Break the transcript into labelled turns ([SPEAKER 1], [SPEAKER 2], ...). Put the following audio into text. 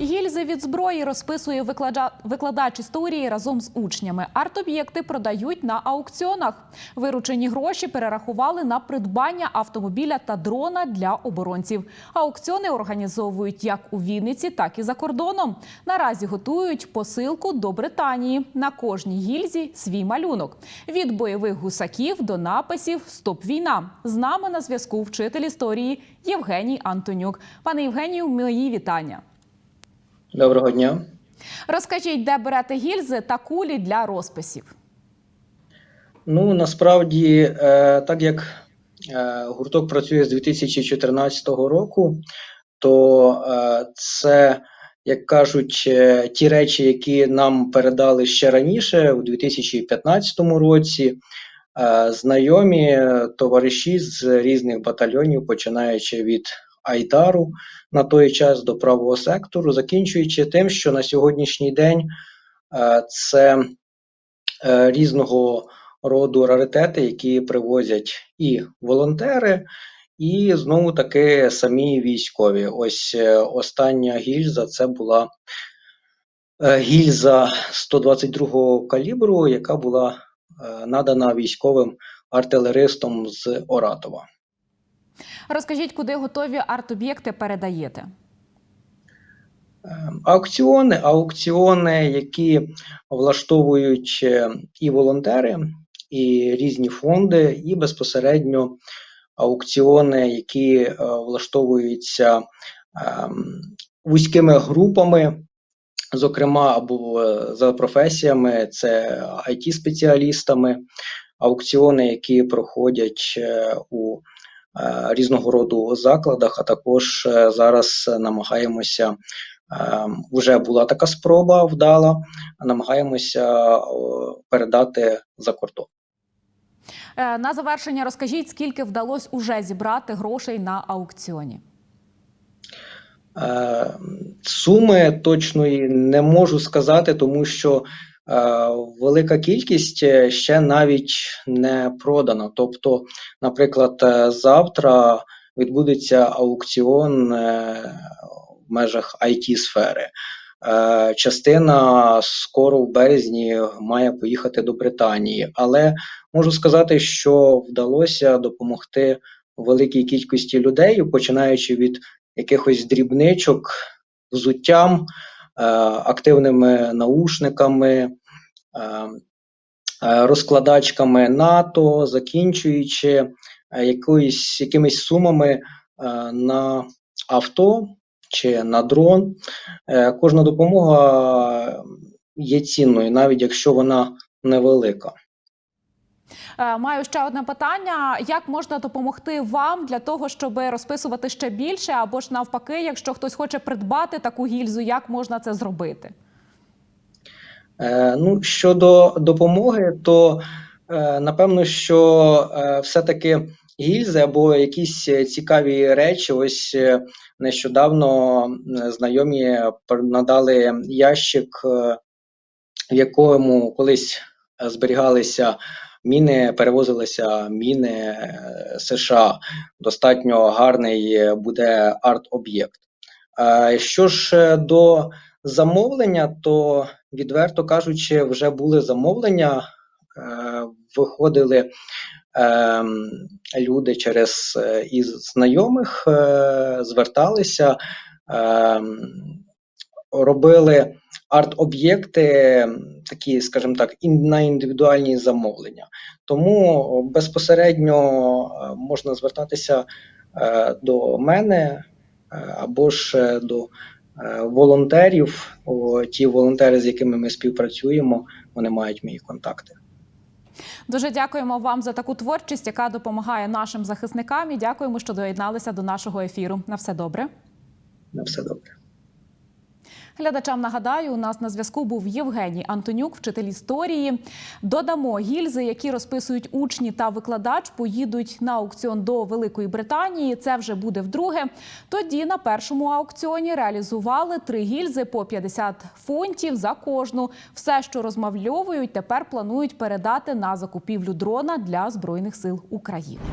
[SPEAKER 1] Гільзи від зброї розписує виклада- викладач історії разом з учнями. Арт-об'єкти продають на аукціонах. Виручені гроші перерахували на придбання автомобіля та дрона для оборонців. Аукціони організовують як у Вінниці, так і за кордоном. Наразі готують посилку до Британії. На кожній гільзі свій малюнок. Від бойових гусаків до написів Стоп війна. З нами на зв'язку вчитель історії Євгеній Антонюк. Пане Євгенію, мої вітання.
[SPEAKER 2] Доброго дня.
[SPEAKER 1] Розкажіть, де берете гільзи та кулі для розписів.
[SPEAKER 2] Ну насправді, е, так як е, гурток працює з 2014 року, то е, це, як кажуть, ті речі, які нам передали ще раніше, у 2015 році. Знайомі товариші з різних батальйонів, починаючи від Айдару на той час до правого сектору, закінчуючи тим, що на сьогоднішній день е, це е, різного роду раритети, які привозять і волонтери, і знову таки самі військові. Ось е, остання гільза це була гільза 122 калібру, яка була надана військовим артилеристом з Оратова.
[SPEAKER 1] Розкажіть, куди готові арт-об'єкти передаєте.
[SPEAKER 2] Е, Аукціони, аукціони, які влаштовують е, і волонтери, і різні фонди, і безпосередньо аукціони, які е, влаштовуються ем, вузькими групами, зокрема або е, за професіями, це it спеціалістами аукціони, які проходять у різного роду закладах, а також е, зараз намагаємося. Ем, Вже була така спроба вдала, намагаємося передати за кордон.
[SPEAKER 1] Е, На завершення розкажіть, скільки вдалося уже зібрати грошей на аукціоні.
[SPEAKER 2] Е, Суми точної не можу сказати, тому що е, велика кількість е, ще навіть не продана. Тобто, наприклад, е, завтра відбудеться аукціон е, в межах it сфери. Е, Частина скоро в березні має поїхати до Британії, але можу сказати, що вдалося допомогти великій кількості людей, починаючи від якихось дрібничок, взуттям, е, активними наушниками, е, е, розкладачками НАТО, закінчуючи е, якоюсь, якимись сумами е, на авто чи на дрон. Е, Кожна допомога є цінною, навіть якщо вона невелика.
[SPEAKER 1] Е, Маю ще одне питання: як можна допомогти вам для того, щоб розписувати ще більше, або ж навпаки, якщо хтось хоче придбати таку гільзу, як можна це зробити?
[SPEAKER 2] Е, Ну, щодо допомоги, то е, напевно, що е, все-таки гільзи або якісь цікаві речі. Ось нещодавно знайомі надали ящик, в якому колись зберігалися міни, перевозилися міни США. Достатньо гарний буде арт-об'єкт. Що ж до замовлення, то відверто кажучи, вже були замовлення, е, виходили ем, люди через е, із знайомих, е, зверталися, ем, робили арт-об'єкти, такі, скажімо так, на індивідуальні замовлення. Тому безпосередньо можна звертатися до мене або ж до волонтерів. Ті волонтери, з якими ми співпрацюємо, вони мають мої контакти.
[SPEAKER 1] Дуже дякуємо вам за таку творчість, яка допомагає нашим захисникам. І дякуємо, що доєдналися до нашого ефіру. На все добре.
[SPEAKER 2] На все добре.
[SPEAKER 1] Глядачам нагадаю, у нас на зв'язку був Євгеній Антонюк, вчитель історії. Додамо гільзи, які розписують учні та викладач, поїдуть на аукціон до Великої Британії. Це вже буде вдруге. Тоді на першому аукціоні реалізували три гільзи по 50 фунтів за кожну. Все, що розмовльовують, тепер планують передати на закупівлю дрона для збройних сил України.